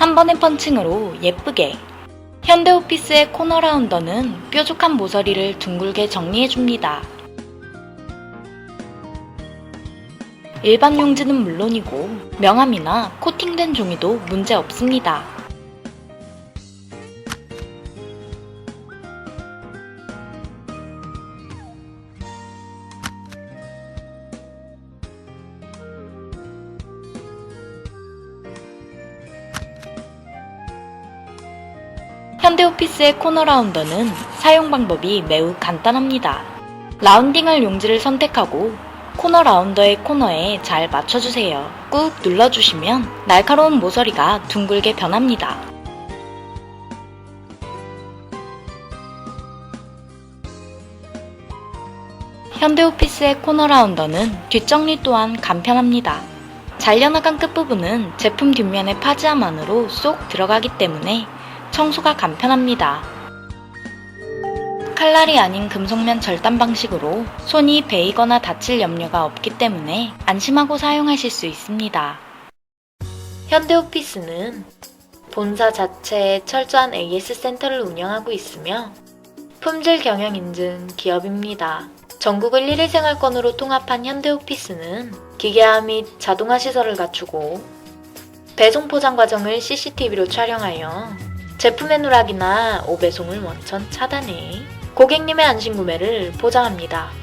한 번의 펀칭으로 예쁘게. 현대 오피스의 코너 라운더는 뾰족한 모서리를 둥글게 정리해줍니다. 일반 용지는 물론이고 명암이나 코팅된 종이도 문제 없습니다. 현대오피스의 코너 라운더는 사용 방법이 매우 간단합니다. 라운딩할 용지를 선택하고 코너 라운더의 코너에 잘 맞춰주세요. 꾹 눌러주시면 날카로운 모서리가 둥글게 변합니다. 현대오피스의 코너 라운더는 뒷정리 또한 간편합니다. 잘려나간 끝부분은 제품 뒷면의 파지함 안으로 쏙 들어가기 때문에 청소가 간편합니다. 칼날이 아닌 금속면 절단 방식으로 손이 베이거나 다칠 염려가 없기 때문에 안심하고 사용하실 수 있습니다. 현대오피스는 본사 자체에 철저한 AS 센터를 운영하고 있으며 품질 경영 인증 기업입니다. 전국을 1일 생활권으로 통합한 현대오피스는 기계화 및 자동화 시설을 갖추고 배송 포장 과정을 CCTV로 촬영하여 제품의 누락이나 오배송을 원천 차단해 고객님의 안심 구매를 보장합니다.